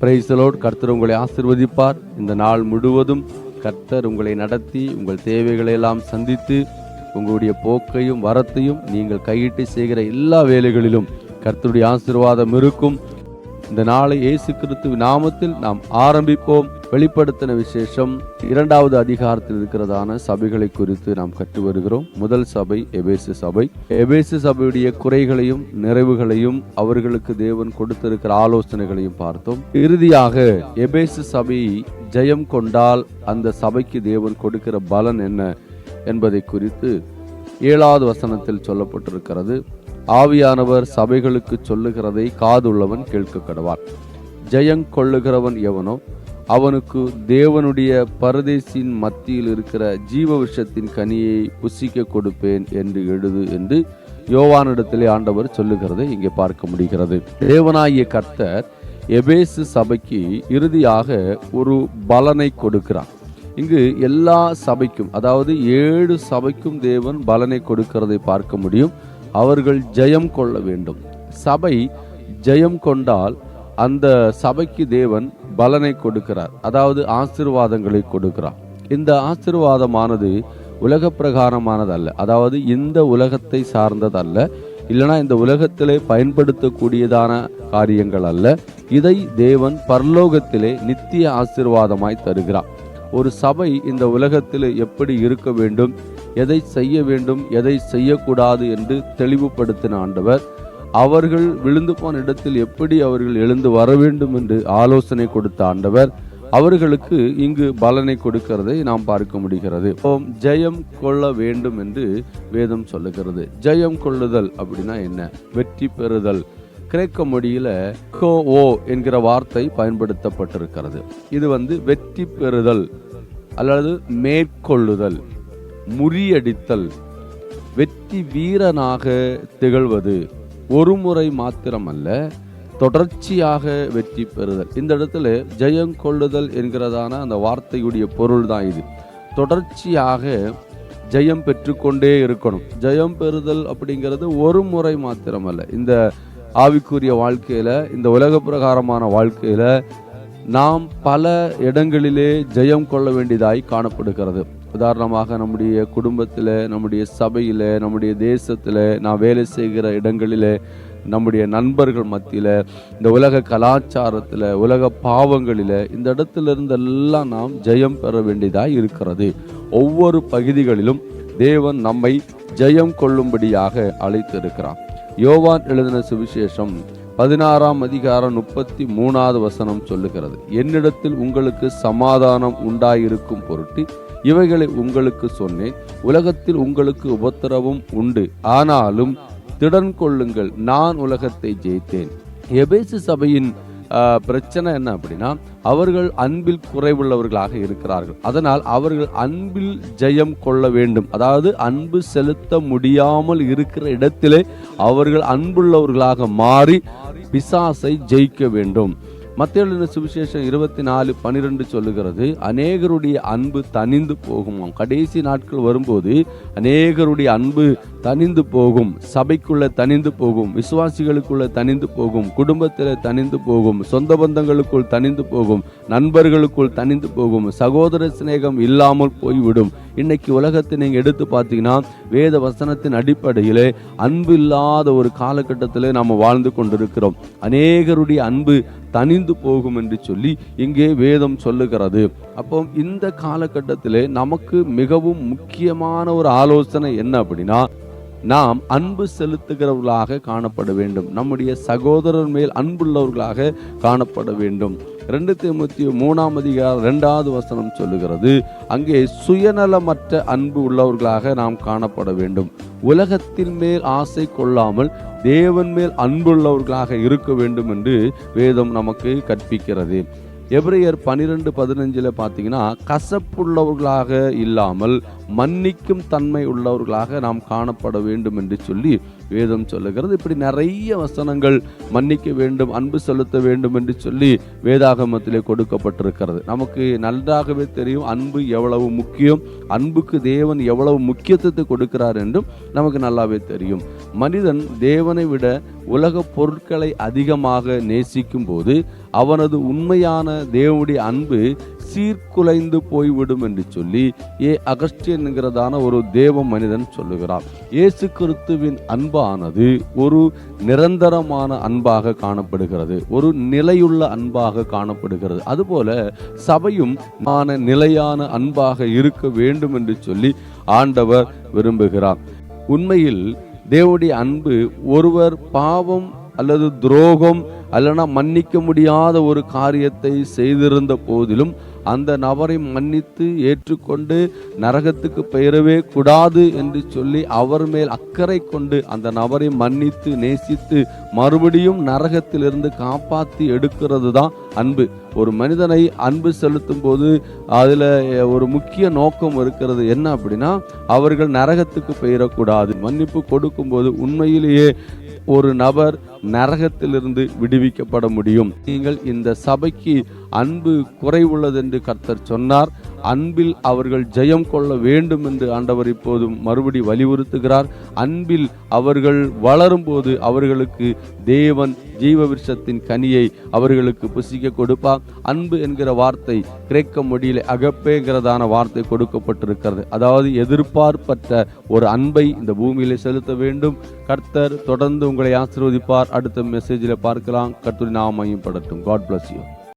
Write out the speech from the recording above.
பிரைசலோட் கர்த்தர் உங்களை ஆசிர்வதிப்பார். இந்த நாள் முழுவதும் கர்த்தர் உங்களை நடத்தி உங்கள் தேவைகளை எல்லாம் சந்தித்து உங்களுடைய போக்கையும் வரத்தையும் நீங்கள் கையிட்டு செய்கிற எல்லா வேலைகளிலும் கர்த்தருடைய ஆசீர்வாதம் இருக்கும். இந்த நாளை இயேசு கிறிஸ்து நாமத்தில் நாம் ஆரம்பிப்போம். வெளிப்படுத்தின விசேஷம் இரண்டாவது அதிகாரத்தில் இருக்கிறதான சபைகளை குறித்து நாம் கற்று வருகிறோம். முதல் சபை எபேசு சபை. எபேசு சபையுடைய குறைகளையும் நிறைவுகளையும் அவர்களுக்கு தேவன் கொடுத்திருக்கிற ஆலோசனைகளையும் பார்த்தோம். இறுதியாக எபேசு சபை ஜெயம் கொண்டால் அந்த சபைக்கு தேவன் கொடுக்கிற பலன் என்ன என்பதை குறித்து ஏழாவது வசனத்தில் சொல்லப்பட்டிருக்கிறது. ஆவியானவர் சபைகளுக்கு சொல்லுகிறதை காதுள்ளவன் கேட்க கடவார் ஜெயங் கொள்ளுகிறவன் எவனோ அவனுக்கு தேவனுடைய பரதேசின் மத்தியில் இருக்கிற ஜீவ விஷத்தின் கனியை புசிக்க கொடுப்பேன் என்று எழுது என்று யோவானிடத்திலே ஆண்டவர் சொல்லுகிறதை இங்கே பார்க்க முடிகிறது. தேவனாகிய கர்த்தர் எபேசு சபைக்கு இறுதியாக ஒரு பலனை கொடுக்கிறார். இங்கு எல்லா சபைக்கும் அதாவது ஏழு சபைக்கும் தேவன் பலனை கொடுக்கிறதை பார்க்க முடியும். அவர்கள் ஜெயம் கொள்ள வேண்டும். சபை ஜெயம் கொண்டால் அந்த சபைக்கு தேவன் பலனை கொடுக்கிறார். அதாவது ஆசிர்வாதங்களை கொடுக்கிறார். இந்த ஆசிர்வாதமானது உலக பிரகாரமானதல்ல. அதாவது இந்த உலகத்தை சார்ந்ததல்ல. இல்லைனா இந்த உலகத்திலே பயன்படுத்தக்கூடியதான காரியங்கள் அல்ல. இதை தேவன் பரலோகத்திலே நித்திய ஆசிர்வாதமாய் தருகிறார். ஒரு சபை இந்த உலகத்தில் எப்படி இருக்க வேண்டும்? எதை செய்ய வேண்டும் எதை செய்யக்கூடாது என்று தெளிவுபடுத்தின ஆண்டவர் அவர்கள் விழுந்து போன இடத்தில் எப்படி அவர்கள் எழுந்து வர வேண்டும் என்று ஆலோசனை கொடுத்த ஆண்டவர் அவர்களுக்கு இங்கு பலனை கொடுக்கிறதை நாம் பார்க்க முடிகிறது. ஜெயம் கொள்ள வேண்டும் என்று வேதம் சொல்லுகிறது. ஜெயம் கொள்ளுதல் அப்படின்னா என்ன? வெற்றி பெறுதல். கிரேக்க மொழியில கோ ஓ என்கிற வார்த்தை பயன்படுத்தப்பட்டிருக்கிறது. இது வந்து வெற்றி பெறுதல் அல்லது மேற்கொள்ளுதல். முறியடித்தல் வெற்றி வீரனாக திகழ்வது ஒரு முறை மாத்திரமல்ல தொடர்ச்சியாக வெற்றி பெறுதல். இந்த இடத்துல ஜெயம் கொள்ளுதல் என்கிறதான அந்த வார்த்தையுடைய பொருள் தான் இது. தொடர்ச்சியாக ஜெயம் பெற்றுக்கொண்டே இருக்கணும். ஜெயம் பெறுதல் அப்படிங்கிறது ஒரு முறை மாத்திரமல்ல. இந்த ஆவிக்குரிய வாழ்க்கையில் இந்த உலக பிரகாரமான வாழ்க்கையில் நாம் பல இடங்களிலே ஜெயம் கொள்ள வேண்டியதாய் காணப்படுகிறது. உதாரணமாக நம்முடைய குடும்பத்தில் நம்முடைய சபையில் நம்முடைய தேசத்தில் நான் வேலை செய்கிற இடங்களில் நம்முடைய நண்பர்கள் மத்தியில் இந்த உலக கலாச்சாரத்தில் உலக பாவங்களில் இந்த இடத்துல இருந்தெல்லாம் நாம் ஜெயம் பெற வேண்டியதாக இருக்கிறது. ஒவ்வொரு பகுதிகளிலும் தேவன் நம்மை ஜெயம் கொள்ளும்படியாக அழைத்திருக்கிறார். யோவான் எழுதின சுவிசேஷம் பதினாறாம் அதிகாரம் முப்பத்தி மூணாவது வசனம் சொல்லுகிறது. என்னிடத்தில் உங்களுக்கு சமாதானம் உண்டாயிருக்கும் பொருட்டு இவைகளை உங்களுக்கு சொன்னேன். உலகத்தில் உங்களுக்கு உபத்திரவும் உண்டு. ஆனாலும் திடன் கொள்ளுங்கள் நான் உலகத்தை ஜெயித்தேன். எபேசு சபையின் பிரச்சனை என்ன அப்படின்னா அவர்கள் அன்பில் குறைவுள்ளவர்களாக இருக்கிறார்கள். அதனால் அவர்கள் அன்பில் ஜெயம் கொள்ள வேண்டும். அதாவது அன்பு செலுத்த முடியாமல் இருக்கிற இடத்திலே அவர்கள் அன்புள்ளவர்களாக மாறி பிசாசை ஜெயிக்க வேண்டும். மத்திய சுவிசேஷம் இருபத்தி நாலு பனிரெண்டு சொல்லுகிறது அநேகருடைய அன்பு தனிந்து போகுமாம் கடைசி நாட்கள் வரும்போது அநேகருடைய அன்பு தனிந்து போகும் சபைக்குள்ள தனிந்து போகும் விசுவாசிகளுக்குள்ள தனிந்து போகும் குடும்பத்தில் தனிந்து போகும் சொந்த பந்தங்களுக்குள் தனிந்து போகும் நண்பர்களுக்குள் தனிந்து போகும் சகோதர சிநேகம் இல்லாமல் போய்விடும். இன்னைக்கு உலகத்தை நீங்க எடுத்து பார்த்தீங்கன்னா வேத வசனத்தின் அடிப்படையிலே அன்பு இல்லாத ஒரு காலகட்டத்தில் நாம் வாழ்ந்து கொண்டிருக்கிறோம். அநேகருடைய அன்பு தனிந்து போகும் என்று சொல்லி இங்கே வேதம் சொல்லுகிறது. அப்போ இந்த காலகட்டத்தில் நமக்கு மிகவும் முக்கியமான ஒரு ஆலோசனை என்ன அப்படின்னா நாம் அன்பு செலுத்துகிறவர்களாக காணப்பட வேண்டும். நம்முடைய சகோதரர் மேல் அன்புள்ளவர்களாக காணப்பட வேண்டும். ரெண்டு தேமுத்தி மூணாம் அதிகாரம் ரெண்டாவது வசனம் சொல்லுகிறது அங்கே சுயநலமற்ற அன்பு உள்ளவர்களாக நாம் காணப்பட வேண்டும். உலகத்தின் மேல் ஆசை கொள்ளாமல் தேவன் மேல் அன்புள்ளவர்களாக இருக்க வேண்டும் என்று வேதம் நமக்கு கற்பிக்கிறது. எப்ரையர் பனிரெண்டு பதினஞ்சில் பார்த்தீங்கன்னா கசப்புள்ளவர்களாக இல்லாமல் மன்னிக்கும் தன்மை உள்ளவர்களாக நாம் காணப்பட வேண்டும் என்று சொல்லி வேதம் சொல்லுகிறது. இப்படி நிறைய வசனங்கள் மன்னிக்க வேண்டும் அன்பு செலுத்த வேண்டும் என்று சொல்லி வேதாகமத்திலே கொடுக்கப்பட்டிருக்கிறது. நமக்கு நன்றாகவே தெரியும் அன்பு எவ்வளவு முக்கியம் அன்புக்கு தேவன் எவ்வளவு முக்கியத்துவத்தை கொடுக்கிறார் என்றும் நமக்கு நல்லாவே தெரியும். மனிதன் தேவனை விட உலக பொருட்களை அதிகமாக நேசிக்கும் போது அவனது உண்மையான தேவனுடைய அன்பு சீர்குலைந்து போய்விடும் என்று சொல்லி ஏ அகஸ்டியன்கிறதான ஒரு தேவ மனிதன் சொல்லுகிறார் இயேசு கிறிஸ்துவின் அன்பானது ஒரு நிரந்தரமான அன்பாக காணப்படுகிறது. ஒரு நிலையுள்ள அன்பாக காணப்படுகிறது. அதுபோல சபையும் மான நிலையான அன்பாக இருக்க வேண்டும் என்று சொல்லி ஆண்டவர் விரும்புகிறார். உண்மையில் தேவனுடைய அன்பு ஒருவர் பாவம் அல்லது துரோகம் அல்லனா மன்னிக்க முடியாத ஒரு காரியத்தை செய்திருந்த போதிலும் அந்த நபரை மன்னித்து ஏற்றுக்கொண்டு நரகத்துக்கு பெயரவே கூடாது என்று சொல்லி அவர் மேல் அக்கறை கொண்டு அந்த நபரை மன்னித்து நேசித்து மறுபடியும் நரகத்திலிருந்து காப்பாற்றி எடுக்கிறது தான் அன்பு. ஒரு மனிதனை அன்பு செலுத்தும் போது அதில் ஒரு முக்கிய நோக்கம் இருக்கிறது என்ன அப்படின்னா அவர்கள் நரகத்துக்கு பெயரக்கூடாது. மன்னிப்பு கொடுக்கும்போது உண்மையிலேயே ஒரு நபர் நரகத்திலிருந்து விடுவிக்கப்பட முடியும். நீங்கள் இந்த சபைக்கு அன்பு குறைவுள்ளது என்று கர்த்தர் சொன்னார். அன்பில் அவர்கள் ஜெயம் கொள்ள வேண்டும் என்று ஆண்டவர் இப்போதும் மறுபடி வலியுறுத்துகிறார். அன்பில் அவர்கள் வளரும்போது அவர்களுக்கு தேவன் ஜீவ விருஷத்தின் கனியை அவர்களுக்கு புசிக்க கொடுப்பார். அன்பு என்கிற வார்த்தை கிரேக்க மொழியில் அகப்பேங்கிறதான வார்த்தை கொடுக்கப்பட்டிருக்கிறது. அதாவது எதிர்பார்ப்பற்ற ஒரு அன்பை இந்த பூமியிலே செலுத்த வேண்டும். கர்த்தர் தொடர்ந்து உங்களை ஆசீர்வதிப்பார். அடுத்த மெசேஜில் பார்க்கலாம். கர்த்தரின் நாமையும் படட்டும் காட் பிளஸ் யூ